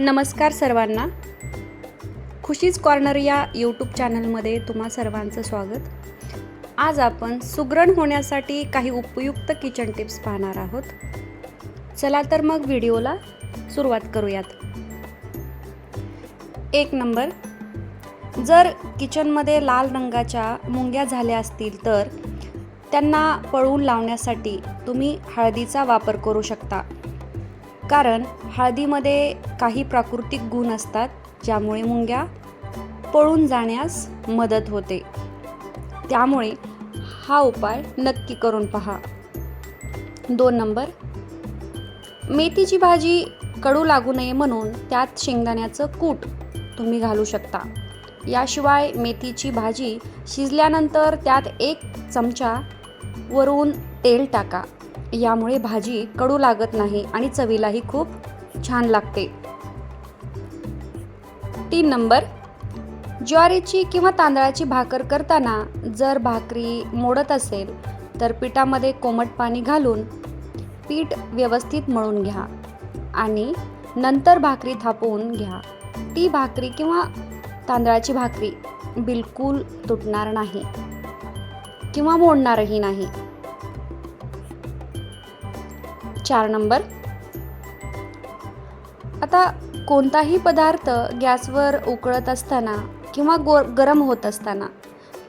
नमस्कार सर्वांना. खुशीज कॉर्नर या यूट्यूब चॅनलमध्ये तुम्हा सर्वांचं स्वागत. आज आपण सुग्रण होण्यासाठी काही उपयुक्त किचन टिप्स पाहणार आहोत. चला तर मग व्हिडिओला सुरुवात करूयात. एक नंबर जर किचनमध्ये लाल रंगाच्या मुंग्या झाल्या असतील तर त्यांना पळवून लावण्यासाठी तुम्ही हळदीचा वापर करू शकता. कारण हळदीमध्ये काही प्राकृतिक गुण असतात ज्यामुळे मुंग्या पळून जाण्यास मदत होते. त्यामुळे हा उपाय नक्की करून पहा. दोन नंबर मेथीची भाजी कडू लागू नये म्हणून त्यात शेंगदाण्याचं कूट तुम्ही घालू शकता. याशिवाय मेथीची भाजी शिजल्यानंतर त्यात एक चमचा वरून तेल टाका. यामुळे भाजी कडू लागत नाही आणि चवीलाही खूप छान लागते. तीन नंबर. ज्वारीची किंवा तांदळाची भाकर करताना जर भाकरी मोडत असेल तर पिठामध्ये कोमट पाणी घालून पीठ व्यवस्थित मळून घ्या आणि नंतर भाकरी थापवून घ्या. ती भाकरी किंवा तांदळाची भाकरी बिलकुल तुटणार नाही किंवा मोडणारही नाही. चार नंबर. आता कोणताही पदार्थ गॅसवर उकळत असताना किंवा गो गरम होत असताना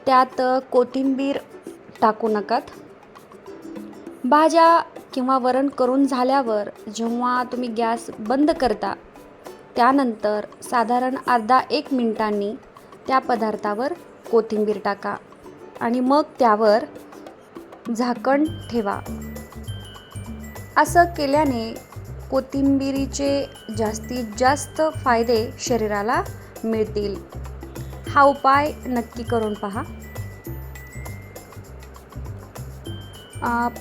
त्यात कोथिंबीर टाकू नकात. भाज्या किंवा वरण करून झाल्यावर जेव्हा तुम्ही गॅस बंद करता त्यानंतर साधारण अर्धा एक मिनिटांनी त्या पदार्थावर कोथिंबीर टाका आणि मग त्यावर झाकण ठेवा. असं केल्याने कोथिंबिरीचे जास्तीत जास्त फायदे शरीराला मिळतील. हा उपाय नक्की करून पहा.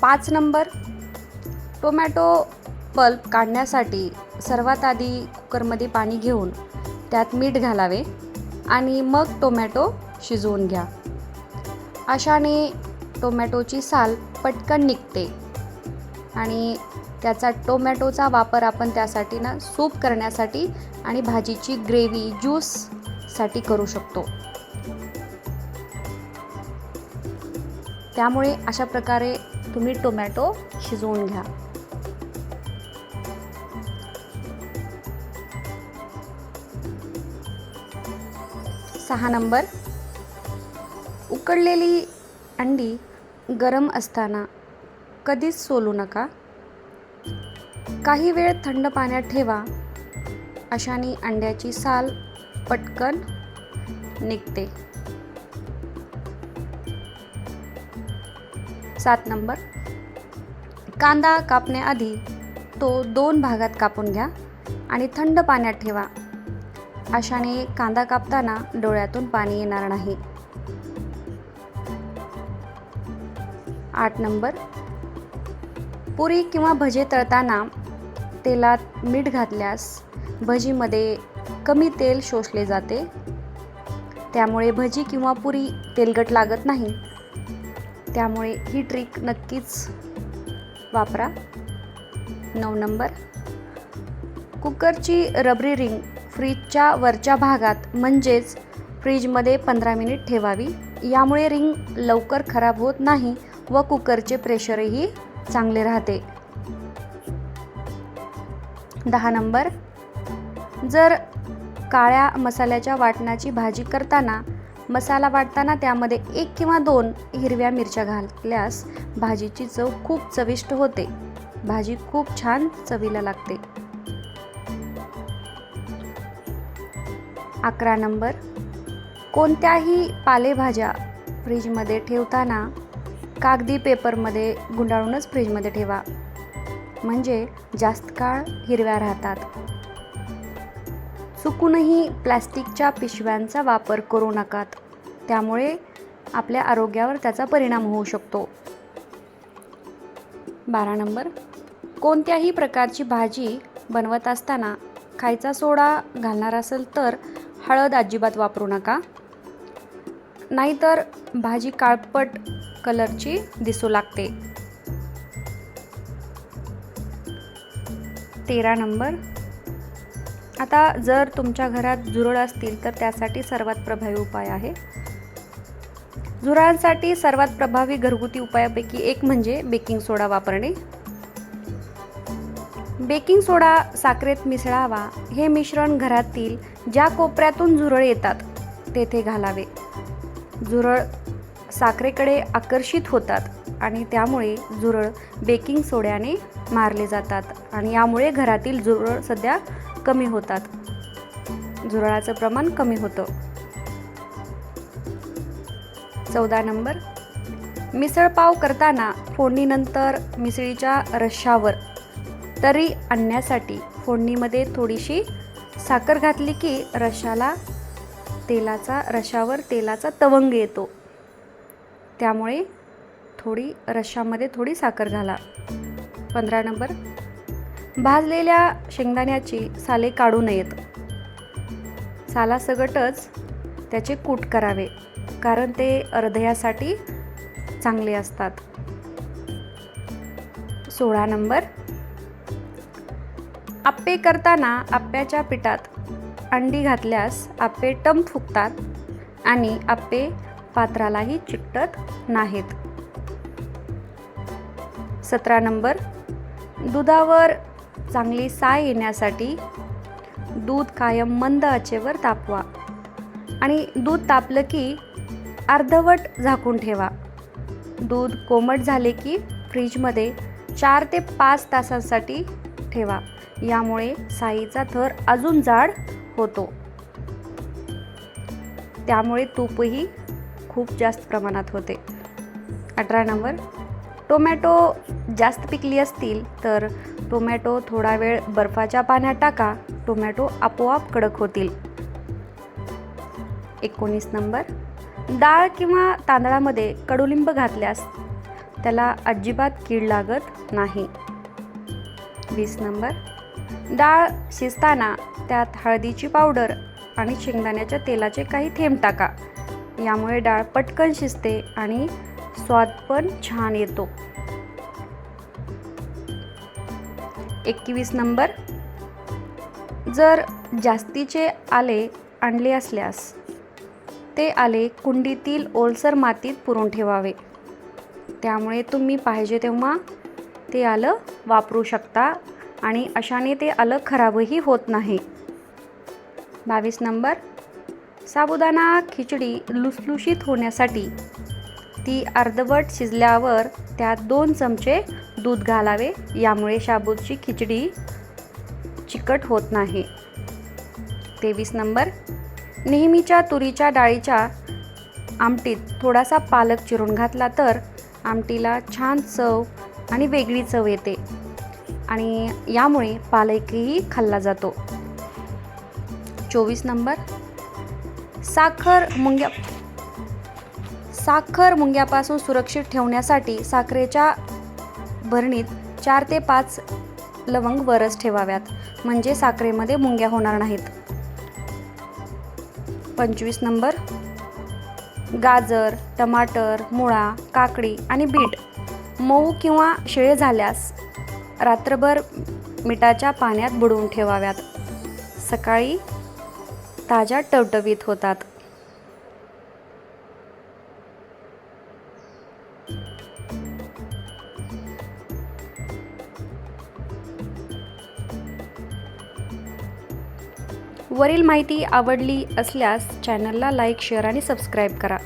पाच नंबर. टोमॅटो पल्प काढण्यासाठी सर्वात आधी कुकरमध्ये पाणी घेऊन त्यात मीठ घालावे आणि मग टोमॅटो शिजवून घ्या. अशाने टोमॅटोची साल पटकन निघते आणि त्याचा टोमॅटोचा वापर आपण त्यासाठी ना सूप करण्यासाठी आणि भाजीची ग्रेव्ही ज्यूससाठी करू शकतो. त्यामुळे अशा प्रकारे तुम्ही टोमॅटो शिजवून घ्या. सहा नंबर. उकडलेली अंडी गरम असताना कधीच सोलू नका. काही वेळ थंड पाण्यात ठेवा. अशाने अंड्याची साल पटकन निघते. सात नंबर. कांदा कापण्याआधी तो दोन भागात कापून घ्या आणि थंड पाण्यात ठेवा. अशाने कांदा कापताना डोळ्यातून पाणी येणार नाही. आठ नंबर. पुरी किंवा भजे तळताना तेलात मीठ घातल्यास भजीमध्ये कमी तेल शोषले जाते. त्यामुळे भजी किंवा पुरी तेलकट लागत नाही. त्यामुळे ही ट्रिक नक्कीच वापरा. नऊ नंबर. कुकरची रबरी रिंग फ्रीजच्या वरच्या भागात म्हणजेच फ्रीजमध्ये पंधरा मिनिट ठेवावी. यामुळे रिंग लवकर खराब होत नाही व कुकरचे प्रेशरही चांगले राहते. दहा नंबर. जर काळ्या मसाल्याच्या वाटणाची भाजी करताना मसाला वाटताना त्यामध्ये एक किंवा दोन हिरव्या मिरच्या घातल्यास भाजीची चव खूप चविष्ट होते. भाजी खूप छान चवीला लागते. अकरा नंबर. कोणत्याही पालेभाज्या फ्रीजमध्ये ठेवताना कागदी पेपरमध्ये गुंडाळूनच फ्रीजमध्ये ठेवा. म्हणजे जास्त काळ हिरव्या राहतात. चुकूनही प्लॅस्टिकच्या पिशव्यांचा वापर करू नकात. त्यामुळे आपल्या आरोग्यावर त्याचा परिणाम होऊ शकतो. बारा नंबर. कोणत्याही प्रकारची भाजी बनवत असताना खायचा सोडा घालणार असेल तर हळद अजिबात वापरू नका. नाहीतर भाजी काळपट कलरची दिसू लागते. तेरा नंबर. आता जर तुमच्या घरात झुरळ असतील तर त्यासाठी सर्वात प्रभावी उपाय आहे. झुरळांसाठी सर्वात प्रभावी घरगुती उपायापैकी एक म्हणजे बेकिंग सोडा वापरणे. बेकिंग सोडा साखरेत मिसळावा हे मिश्रण घरातील ज्या कोपऱ्यातून झुरळ येतात तेथे घालावे. झुरळ साखरेकडे आकर्षित होतात आणि त्यामुळे झुरळ बेकिंग सोड्याने मारले जातात आणि यामुळे घरातील झुरळ सध्या कमी होतात. झुरळाचं प्रमाण कमी होतं. चौदा नंबर. मिसळपाव करताना फोडणीनंतर मिसळीच्या रश्शावर तरी आणण्यासाठी फोडणीमध्ये थोडीशी साखर घातली की रश्शाला तेलाचा रशावर तेलाचा तवंग येतो. त्यामुळे थोडी रश्श्यामध्ये थोडी साखर घाला. पंधरा नंबर. भाजलेल्या शेंगदाण्याची साले काढू नयेत. सालासगटच त्याचे कूट करावे कारण ते हृदयासाठी चांगले असतात. सोळा नंबर. आप्पे करताना आप्याच्या पिठात अंडी घातल्यास आप्पे टम फुकतात आणि आप्पे पात्रालाही चिकटत नाहीत. सतरा नंबर. दुधावर चांगली साय येण्यासाठी दूध कायम मंद आचेवर तापवा आणि दूध तापलं की अर्धवट झाकून ठेवा. दूध कोमट झाले की फ्रीजमध्ये चार ते पाच तासांसाठी ठेवा. यामुळे साईचा थर अजून जाड होतो. त्यामुळे तूपही खूप जास्त प्रमाणात होते. अठरा नंबर टोमॅटो जास्त पिकली असतील तर टोमॅटो थोडा वेळ बर्फाच्या पाण्यात टाका टोमॅटो आपोआप कडक होतील. एकोणीस नंबर डाळ किंवा तांदळामध्ये कडुलिंब घातल्यास त्याला अजिबात कीड लागत नाही. वीस नंबर डाळ शिजताना त्यात हळदीची पावडर आणि शेंगदाण्याच्या तेलाचे काही थेंब टाका. यामुळे डाळ पटकन शिजते आणि स्वाद पण छान येतो. एकवीस नंबर. जर जास्तीचे आले आणले असल्यास ते आले कुंडीतील ओलसर मातीत पुरून ठेवावे. त्यामुळे तुम्ही पाहिजे तेव्हा ते आलं वापरू शकता आणि अशाने ते आलं खराबही होत नाही. बावीस नंबर. साबुदाणा खिचडी लुसलुशीत होण्यासाठी ती अर्धवट शिजल्यावर त्यात दोन चमचे दूध घालावे. यामुळे शाबूची खिचडी चिकट होत नाही. तेवीस नंबर. नेहमीच्या तुरीच्या डाळीच्या आमटीत थोडासा पालक चिरून घातला तर आमटीला छान चव आणि वेगळी चव येते आणि यामुळे पालकही खाल्ला जातो. चोवीस नंबर. साखर मुंग्या साखर मुंग्यापासून सुरक्षित ठेवण्यासाठी साखरेच्या भरणीत चार ते पाच लवंग वरच ठेवाव्यात. म्हणजे साखरेमध्ये मुंग्या होणार नाहीत. पंचवीस नंबर. गाजर टमाटर मुळा काकडी आणि बीट मऊ किंवा शिळे झाल्यास रात्रभर मिठाच्या पाण्यात बुडवून ठेवाव्यात. सकाळी ताज्या टवटवीत होतात. वरील माहिती आवडली असल्यास चॅनलला लाईक शेअर आणि सबस्क्राईब करा.